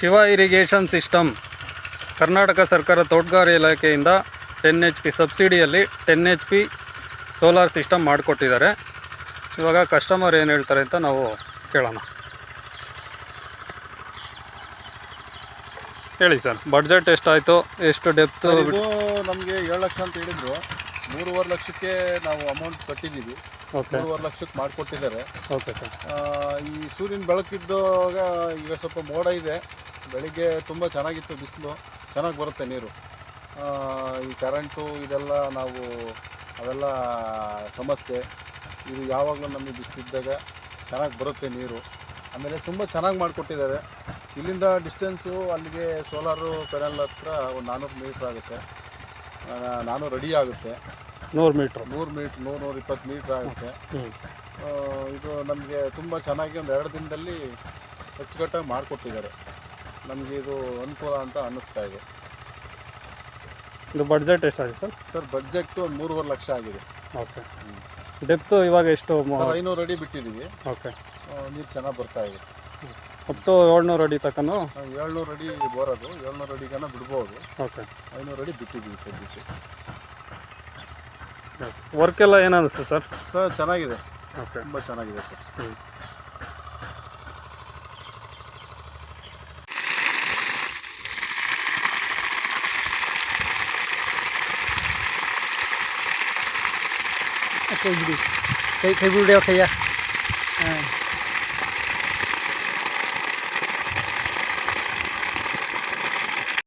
Shiva irrigation system. Karnataka ಸರ್ಕಾರ ತೋಟಗಾರಿ ಇಲಾಖೆಯಿಂದ ಟೆನ್ ಎಚ್ ಪಿ ಸಬ್ಸಿಡಿಯಲ್ಲಿ ten H P solar system ಮಾಡಿಕೊಟ್ಟಿದ್ದಾರೆ. ಇವಾಗ ಕಸ್ಟಮರ್ ಏನು ಹೇಳ್ತಾರೆ ಅಂತ ನಾವು ಕೇಳೋಣ. ಹೇಳಿ ಸರ್ ಬಡ್ಜೆಟ್ ಎಷ್ಟಾಯಿತು ಎಷ್ಟು ಡೆಪ್ತು ಇದು ನಮಗೆ ಏಳು ಲಕ್ಷ ಅಂತ ಹೇಳಿದ್ರು. ಮೂರುವರೆ ಲಕ್ಷಕ್ಕೆ ನಾವು ಅಮೌಂಟ್ ಕಟ್ಟಿದ್ದೀವಿ. ಓಕೆ. ಮೂರುವರೆ ಲಕ್ಷಕ್ಕೆ ಮಾಡಿಕೊಟ್ಟಿದ್ದಾರೆ. Okay sir. ಈ ಸೂರ್ಯನ ಬೆಳಕಿದ್ದಾಗ ಈಗ ಸ್ವಲ್ಪ ಮೋಡ ಇದೆ. ಬೆಳಿಗ್ಗೆ ತುಂಬ ಚೆನ್ನಾಗಿತ್ತು ಬಿಸಿಲು ಚೆನ್ನಾಗಿ ಬರುತ್ತೆ ನೀರು. ಈ ಕರೆಂಟು ಇದೆಲ್ಲ ನಾವು ಅವೆಲ್ಲ ಸಮಸ್ಯೆ. ಇದು ಯಾವಾಗಲೂ ನಮಗೆ ಬಿಸಿಲಿದ್ದಾಗ ಚೆನ್ನಾಗಿ ಬರುತ್ತೆ ನೀರು. ಆಮೇಲೆ ತುಂಬ ಚೆನ್ನಾಗಿ ಮಾಡಿಕೊಟ್ಟಿದ್ದಾರೆ. ಇಲ್ಲಿಂದ ಡಿಸ್ಟೆನ್ಸು ಅಲ್ಲಿಗೆ ಸೋಲಾರು ಪೆನಲ್ ಹತ್ರ ಒಂದು ನಾನ್ನೂರು ಮೀಟ್ರ್ ಆಗುತ್ತೆ. ನಾನು ರೆಡಿ ಆಗುತ್ತೆ. ನೂರು ಮೀಟ್ರ್ ನೂರು ಮೀಟ್ರ್ ನೂರು ನೂರ ಇಪ್ಪತ್ತು ಮೀಟ್ರ್ ಆಗುತ್ತೆ. ಇದು ನಮಗೆ ತುಂಬ ಚೆನ್ನಾಗಿ ಒಂದು ಎರಡು ದಿನದಲ್ಲಿ ಅಚ್ಚುಕಟ್ಟಾಗಿ ಮಾಡಿಕೊಟ್ಟಿದ್ದಾರೆ. ನಮಗೆ ಇದು ಅನುಕೂಲ ಅಂತ ಅನ್ನಿಸ್ತಾ ಇದೆ. ಇದು ಬಡ್ಜೆಟ್ ಎಷ್ಟಾಗಿದೆ ಸರ್? ಸರ್ ಬಡ್ಜೆಟ್ ಒಂದು ಮೂರುವರೆ ಲಕ್ಷ ಆಗಿದೆ. ಓಕೆ. ಡೆಪ್ತು ಇವಾಗ ಎಷ್ಟು ಸರ್ ಐನೂರು ಅಡಿ ಬಿಟ್ಟಿದ್ದೀವಿ. ಓಕೆ. ನೀರು ಚೆನ್ನಾಗಿ ಬರ್ತಾ ಇದೆ. ಅಪ್ ಟು ಏಳ್ನೂರು ಅಡಿ ತಕ್ಕನು? ನಾವು ಏಳ್ನೂರು ಅಡಿ ಬರೋದು ಏಳ್ನೂರು ಅಡಿಗನ ಬಿಡ್ಬೋದು. ಓಕೆ. ಐನೂರು ಅಡಿ ಬಿಟ್ಟಿದ್ದೀವಿ ಸದ್ಯಕ್ಕೆ ವರ್ಕ್ ಎಲ್ಲ ಏನು ಅನಿಸ್ತು ಸರ್? ಸರ್ ಚೆನ್ನಾಗಿದೆ. ಓಕೆ. ತುಂಬ ಚೆನ್ನಾಗಿದೆ ಸರ್. ಹ್ಞೂ খাই খাই বুড়ে খাইয়া হ্যাঁ।